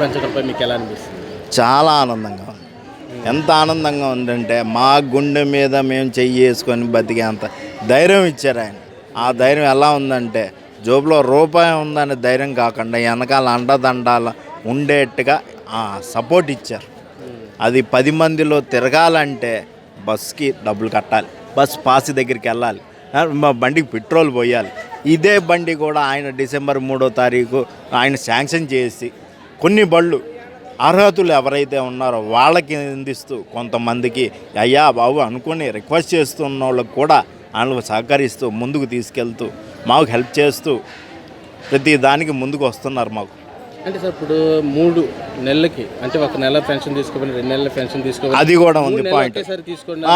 Pension పెంచడంపై మీకు ఎలా అనిపిస్తుంది? చాలా ఆనందంగా ఉంది. ఎంత ఆనందంగా ఉందంటే మా గుండె మీద మేము చెయ్యి వేసుకొని బతికేంత ధైర్యం ఇచ్చారు ఆయన. ఆ ధైర్యం ఎలా ఉందంటే జోబులో రూపాయి ఉందనే ధైర్యం కాకుండా వెనకాల అండదండాల ఉండేట్టుగా సపోర్ట్ ఇచ్చారు. అది పది మందిలో తిరగాలంటే బస్కి డబ్బులు కట్టాలి. బస్ పాస్ దగ్గరికి వెళ్ళాలి. మా బండికి పెట్రోల్ పోయాలి. ఇదే బండి కూడా ఆయన డిసెంబర్ మూడో తారీఖు ఆయన శాంక్షన్ చేసి కొన్ని బళ్ళు అర్హతులు ఎవరైతే ఉన్నారో వాళ్ళకి అందిస్తూ కొంతమందికి అయ్యా బాబు అనుకుని రిక్వెస్ట్ చేస్తున్న వాళ్ళకి కూడా వాళ్ళు సహకరిస్తూ ముందుకు తీసుకెళ్తూ మాకు హెల్ప్ చేస్తూ ప్రతి దానికి ముందుకు వస్తున్నారు మాకు. అంటే సార్ ఇప్పుడు మూడు నెలలకి అంటే ఒక నెల పెన్షన్ తీసుకోవాలి రెండు నెలల పెన్షన్ తీసుకోవాలి. అది కూడా ఉంది పాయింట్. తీసుకోండి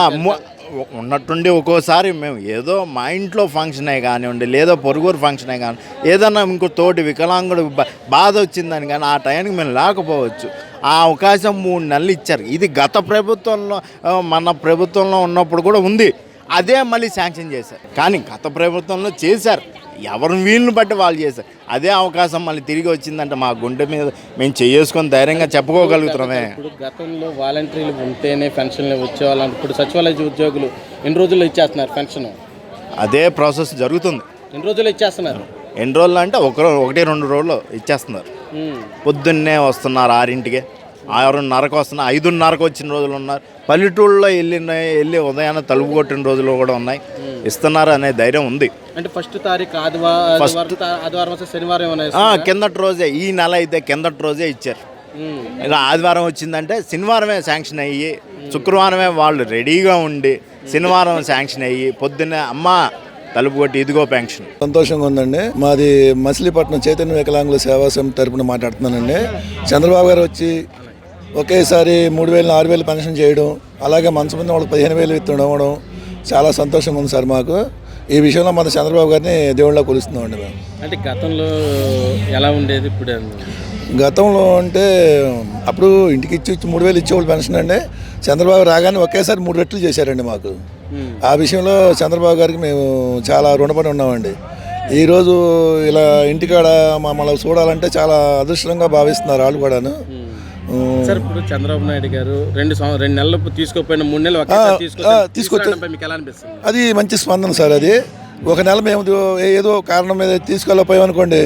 ఉన్నట్టుండి ఒక్కోసారి మేము ఏదో మా ఇంట్లో ఫంక్షనే కానివ్వండి లేదో పొరుగురు ఫంక్షనే కానీ ఏదన్నా ఇంకో తోటి వికలాంగుడు బాధ వచ్చిందని కానీ ఆ టైంకి మేము లేకపోవచ్చు. ఆ అవకాశం మూడు నెలలు ఇచ్చారు. ఇది గత ప్రభుత్వంలో మన ప్రభుత్వంలో ఉన్నప్పుడు కూడా ఉంది. అదే మళ్ళీ శాంక్షన్ చేశారు. కానీ గత ప్రభుత్వంలో చేశారు. ఎవరు వీళ్ళని బట్టి వాళ్ళు చేశారు అదే అవకాశం మళ్ళీ తిరిగి వచ్చిందంటే మా గుండె మీద మేము చేసుకొని ధైర్యంగా చెప్పుకోగలుగుతున్నామే. ఇప్పుడు గతంలో వాలంటీర్లు ఉంటేనే పెన్షన్లు వచ్చేవాళ్ళని ఇప్పుడు సచివాలయ ఉద్యోగులు ఎన్ని రోజుల్లో ఇచ్చేస్తున్నారు పెన్షన్? అదే ప్రాసెస్ జరుగుతుంది. ఎన్ని రోజుల్లో ఇచ్చేస్తున్నారు? ఎన్ని రోజులు అంటే ఒక ఒకటి రెండు రోజులు ఇచ్చేస్తున్నారు. పొద్దున్నే వస్తున్నారు ఆరింటికి. ఆరున్నరకు వస్తున్నారు ఐదున్నరకు వచ్చిన రోజులు ఉన్నారు. పల్లెటూళ్ళలో వెళ్ళిన వెళ్ళి ఉదయాన్నే తలుపు కొట్టిన రోజులు కూడా ఉన్నాయి. ఇస్తున్నారు అనే ధైర్యం ఉంది. అంటే ఫస్ట్ తారీఖు ఆదివారం శనివారం కిందటి రోజే ఈ నెల అయితే కిందటి రోజే ఇచ్చారు. ఇలా ఆదివారం వచ్చిందంటే శనివారమే శాంక్షన్ అయ్యి శుక్రవారమే వాళ్ళు రెడీగా ఉండి శనివారం శాంక్షన్ అయ్యి పొద్దున్నే అమ్మ తలుపు కొట్టి ఇదిగో పెన్షన్. సంతోషంగా ఉందండి. మాది మచిలీపట్నం చైతన్య వికలాంగుల సేవా సమితి తరపున మాట్లాడుతున్నానండి. చంద్రబాబు గారు వచ్చి ఒకేసారి మూడు వేలు ఆరు వేలు పెన్షన్ చేయడం అలాగే మంచం మీద వాళ్ళకి పదిహేను వేలు ఇవ్వడం చాలా సంతోషంగా ఉంది సార్ మాకు. ఈ విషయంలో మన చంద్రబాబు గారిని దేవుళ్ళ కొలుస్తున్నామండి మేము. అంటే గతంలో ఎలా ఉండేది ఇప్పుడు గతంలో అంటే అప్పుడు ఇంటికి ఇచ్చి ఇచ్చి మూడు వేలు ఇచ్చేవాళ్ళు పెన్షన్ అండి. చంద్రబాబు రాగానే ఒకేసారి మూడు రెట్లు చేశారండి మాకు. ఉమ్. ఆ విషయంలో చంద్రబాబు గారికి మేము చాలా రుణపడి ఉన్నామండి. ఈరోజు ఇలా ఇంటికాడ మమ్మల్ని చూడాలంటే చాలా అదృష్టంగా భావిస్తున్నారు వాళ్ళు కూడాను. సార్ ఇప్పుడు చంద్రబాబు నాయుడు గారు రెండు రెండు నెలలు తీసుకోపోయిన మూడు నెలలు తీసుకొచ్చి- అది మంచి స్పందన సార్ అది. ఒక నెల మేము ఏదో కారణం మీద తీసుకెళ్ళిపోయామనుకోండి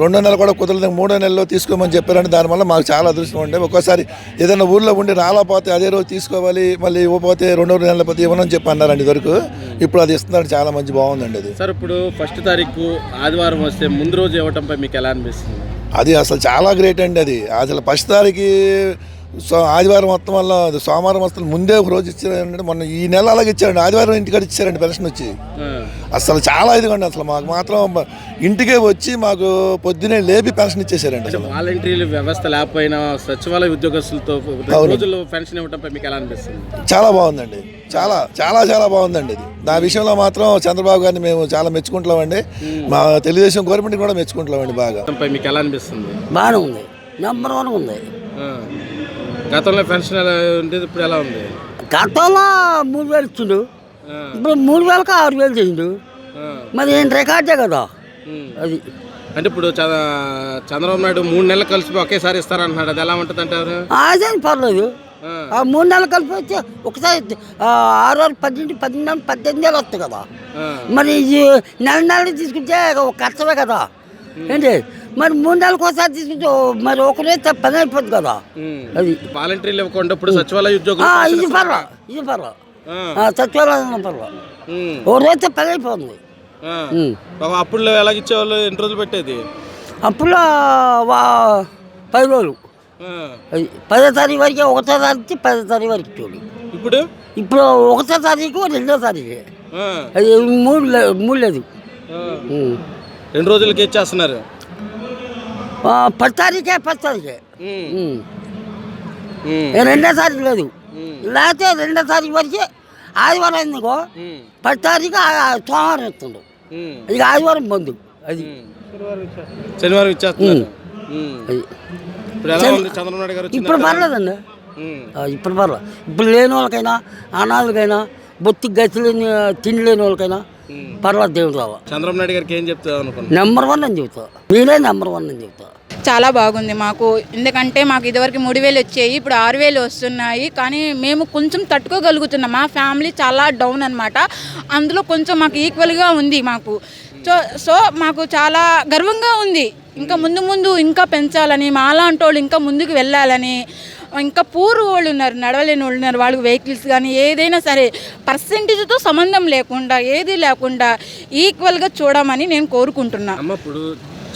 రెండో నెల కూడా కుదరదు మూడో నెలలో తీసుకోమని చెప్పారంటే దానివల్ల మాకు చాలా అదృష్టం ఉండే. ఒక్కోసారి ఏదైనా ఊర్లో ఉండి రాలేకపోతే అదే రోజు తీసుకోవాలి మళ్ళీ ఇవ్వకపోతే రెండో నెలల పోతే ఇవ్వనని చెప్పి అన్నారండి ఇదివరకు. ఇప్పుడు అది ఇస్తున్నారు చాలా మంచి బాగుందండి అది. సార్ ఇప్పుడు ఫస్ట్ తారీఖు ఆదివారం వస్తే ముందు రోజు ఇవ్వటంపై మీకు ఎలా అనిపిస్తుంది? అది అసలు చాలా గ్రేట్ అండి అది. అసలు ఫస్ట్ తారీఖు సో ఆదివారం మొత్తం వల్ల సోమవారం వస్తుంది ముందే ఒక రోజు ఇచ్చారంటే మొన్న ఈ నెల అలాగే ఇచ్చారండి. ఆదివారం ఇంటికాడ ఇచ్చారండి పెన్షన్ వచ్చి. అసలు చాలా ఇదిగోండి అసలు. మాకు మాత్రం ఇంటికే వచ్చి మాకు పొద్దునే లేపి పెన్షన్ ఇచ్చేసారండి అసలు. వాలంటీర్లు వ్యవస్థ లేకపోయినా సచివాలయ ఉద్యోగస్తులతో. రోజుల్లో పెన్షన్ ఇవ్వటంపై మీకు ఎలా అనిపిస్తుంది? చాలా బాగుందండి. చాలా చాలా చాలా బాగుందండి ఇది. నా విషయంలో మాత్రం చంద్రబాబు గారిని మేము చాలా మెచ్చుకుంటామండి మా తెలుగుదేశం గవర్నమెంట్ కూడా మెచ్చుకుంటామండి బాగా. మీకు ఎలా అనిపిస్తుంది? బాగానే ఉంది. నెంబర్ వన్ ఉంది. గతంలో పెన్షన్ ఎలా ఉండేది? ఇప్పుడు ఎలా ఉంది? గతంలో మూడు వేలు ఇచ్చిండు. ఇప్పుడు మూడు వేలకు ఆరు వేలు చేసిండు. మరి ఏం రికార్డే కదా. అది. అంటే ఇప్పుడు చంద్రబాబు నాయుడు మూడు నెలలు కలిసి ఒకేసారి ఇస్తారంటున్నాడు. అది ఎలా ఉంటుంది అంటారు అదేం పర్లేదు. మూడు నెలలు కలిపి వచ్చి ఒకసారి ఆ, ఆరు ఆరు పద్దెనిమిది పద్దెనిమిది పద్దెనిమిది వేలు వస్తాయి కదా ఆ. మరి నెల నెలలు తీసుకుంటే ఒక కష్టమే కదా ఏంటి మరి మూడు నెలలకు ఒకసారి తీసుకుంటే మరి ఒకరే పని అయిపోద్ది కదా. అది వాలంటీర్లు ఇవ్వకుండా ఇప్పుడు సచివాలయ ఆ, పెన్షన్ ఇది. పర్వ ఇది పర్వ ఆ. సచివాలయం పర్వ. ఓ రోజు పని అయిపోతుంది ఆ. అప్పుడు ఎలాగ ఇచ్చేవాళ్ళు ఎన్ని రోజులు పెట్టేది అప్పుడు వా పది రోజులు ఆ. పదో తారీఖు వరకు ఒకటో తారీఖు పదో తారీఖు వరకు చూడు ఇప్పుడు? ఇప్పుడు ఒకటో తారీఖు రెండో తారీఖు. అది మూడు మూడు లేదు. రెండు రోజులకి ఇచ్చేస్తున్నారు పది తారీఖే పది తారీఖే. రెండో తారీఖు లేదు. లేకపోతే రెండో తారీఖు వరకు ఆదివారం ఎందుకో ఉమ్. పది తారీఖు సోమవారం ఇస్తుండు ఉమ్. ఇక ఆదివారం బంధు అది. శనివారం ఇచ్చేస్తున్నారు. అది. ఇప్పుడు ఎలా ఉంది? చంద్రబాబు నాయుడు గారు ఇప్పుడు వచ్చిందంటారా? పర్లేదండి. ఆ, ఇప్పుడు పర్లేదు ఇప్పుడు లేని వాళ్ళకైనా అనాథలకైనా బొత్తి గతి లేని తిండి లేని వాళ్ళకైనా పర్లేదు దేవుడు రావా. చంద్రబాబు నాయుడు గారికి ఏం చెప్తావు అనుకున్నా నెంబర్ వన్ అని చెబుతా. మీరే నెంబర్ వన్ అని చెబుతా. చాలా బాగుంది మాకు. ఎందుకంటే మాకు ఇదివరకు మూడు వేలు వచ్చాయి ఇప్పుడు ఆరు వేలు వస్తున్నాయి. కానీ మేము కొంచెం తట్టుకోగలుగుతున్నాం. మా ఫ్యామిలీ చాలా డౌన్ అనమాట అందులో కొంచెం మాకు ఈక్వల్గా ఉంది మాకు. సో సో మాకు చాలా గర్వంగా ఉంది. ఇంకా ముందు ముందు ఇంకా పెంచాలని మాలాంటి వాళ్ళు ఇంకా ముందుకు వెళ్ళాలని ఇంకా పూర్ వాళ్ళు ఉన్నారు నడవలేని వాళ్ళు ఉన్నారు వాళ్ళకి వెహికల్స్ కానీ ఏదైనా సరే పర్సంటేజ్తో సంబంధం లేకుండా ఏది లేకుండా ఈక్వల్గా చూడమని నేను కోరుకుంటున్నా. అమ్మ ఇప్పుడు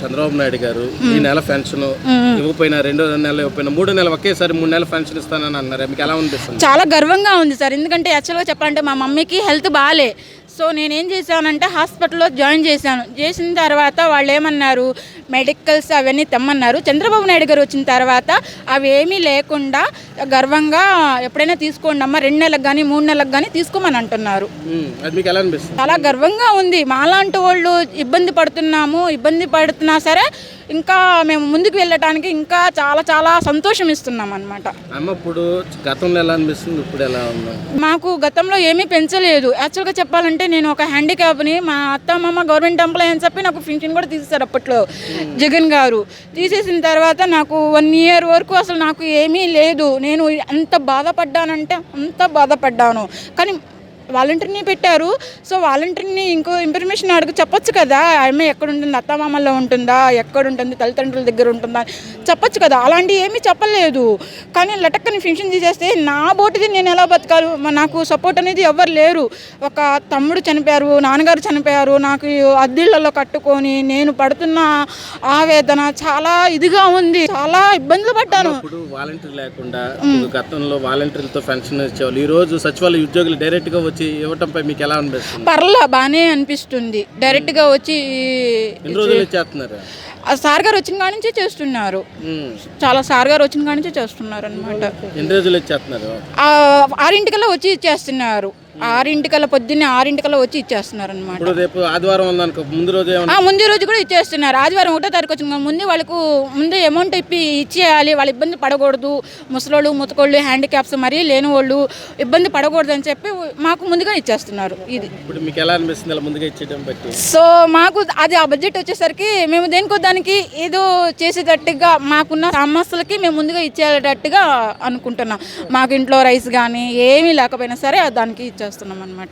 చంద్రబాబు నాయుడు గారు ఈ నెల పెన్షన్ ఇవ్వకపోయినా రెండో నెల ఇవ్వకపోయినా మూడో నెల ఒకేసారి మూడు నెలల పెన్షన్ ఇస్తానని అన్నారు? మీకు ఎలా అనిపిస్తుంది? చాలా గర్వంగా ఉంది సార్. ఎందుకంటే యాక్చువల్గా చెప్పాలంటే మా మమ్మీకి హెల్త్ బాగాలే సో నేనేం చేశానంటే హాస్పిటల్లో జాయిన్ చేశాను. చేసిన తర్వాత వాళ్ళు ఏమన్నారు? మెడికల్స్ అవన్నీ తెమ్మన్నారు. చంద్రబాబు నాయుడు గారు వచ్చిన తర్వాత అవి ఏమీ లేకుండా గర్వంగా ఎప్పుడైనా తీసుకోండి అమ్మ రెండు నెలలకు కానీ మూడు నెలలకు కానీ తీసుకోమని అంటున్నారు. చాలా గర్వంగా ఉంది. మాలాంటి వాళ్ళు ఇబ్బంది పడుతున్నాము ఇబ్బంది పడుతున్నా సరే ఇంకా మేము ముందుకు వెళ్ళటానికి ఇంకా చాలా చాలా సంతోషం ఇస్తున్నాం అనమాట అమ్మ ఇప్పుడు గతంలో ఎలా అనిపిస్తుంది? ఇప్పుడు ఎలా ఉంది? మాకు గతంలో ఏమీ పెంచలేదు. యాక్చువల్గా చెప్పాలంటే నేను ఒక హ్యాండిక్యాప్ని మా అత్త మామ గవర్నమెంట్ ఎంప్లాయ్ అని చెప్పి నాకు పింఛన్ కూడా తీసేశారు అప్పట్లో. జగన్ గారు. తీసేసిన తర్వాత నాకు వన్ ఇయర్ వరకు అసలు నాకు ఏమీ లేదు. నేను అంత బాధపడ్డానంటే అంత బాధపడ్డాను. కానీ వాలంటీర్ని పెట్టారు. సో వాలంటీర్ని ఇంకో ఇన్ఫర్మేషన్ అడుగు చెప్పొచ్చు కదా ఆమె ఎక్కడ ఉంటుంది అత్తమామల్లో ఉంటుందా ఎక్కడ ఉంటుంది తల్లిదండ్రుల దగ్గర ఉంటుందా చెప్పొచ్చు కదా. అలాంటివి ఏమీ చెప్పలేదు. కానీ లటక్కని ఫింక్షన్ తీసేస్తే నా బోటిది నేను ఎలా బతకాలి? నాకు సపోర్ట్ అనేది ఎవ్వరు లేరు. ఒక తమ్ముడు చనిపోయారు నాన్నగారు చనిపోయారు నాకు అద్దెళ్ళలో కట్టుకొని నేను పడుతున్న ఆవేదన చాలా ఇదిగా ఉంది. చాలా ఇబ్బందులు పడ్డాను. ఇప్పుడు వాలంటీర్ లేకుండా గతంలో వాలంటీర్లతో పెన్షన్ ఇచ్చేవాళ్ళు ఈ రోజు సచివాలయ ఉద్యోగులు డైరెక్ట్గా వచ్చి ఇవ్వటంపై మీకు ఎలా అనిపిస్తుంది? పర్లా బాగానే అనిపిస్తుంది. డైరెక్ట్గా వచ్చి ఎన్ని రోజులు ఇచ్చేస్తున్నారు? ఆ సార్ గారు వచ్చిన కాడి నుంచే చేస్తున్నారు. చాలా సార్ గారు వచ్చిన కాడి నుంచే చేస్తున్నారు అనమాట ఎన్ని రోజులు ఇచ్చేస్తున్నారు? ఆరింటికల్లా వచ్చి ఇచ్చేస్తున్నారు. ఆరింటికల్లా పొద్దున్నే ఆరింటికల్లా వచ్చి ఇచ్చేస్తున్నారు అనమాట రేపు ఆదివారం ముందు రోజు ముందు రోజు కూడా ఇచ్చేస్తున్నారు. ఆదివారం ఒకటో తారీఖు వచ్చింది. కదా, ముందే వాళ్ళకు ముందే అమౌంట్ ఇప్పి ఇచ్చేయాలి. వాళ్ళు ఇబ్బంది పడకూడదు. ముసలోళ్ళు ముతకోళ్ళు హ్యాండిక్యాప్స్ మరీ లేని వాళ్ళు ఇబ్బంది పడకూడదు అని చెప్పి మాకు ముందుగా ఇచ్చేస్తున్నారు. ఇది. ఇప్పుడు మీకు ఎలా అనిపిస్తుంది ముందుగా ఇచ్చేయడం బట్టి? సో మాకు అది ఆ బడ్జెట్ వచ్చేసరికి మేము దేనికో దానికి ఏదో చేసేటట్టుగా మాకున్న సమస్యలకి మేము ముందుగా ఇచ్చేటట్టుగా అనుకుంటున్నాం. మాకు ఇంట్లో రైస్ కానీ ఏమీ లేకపోయినా సరే దానికి చేస్తున్నాం అనమాట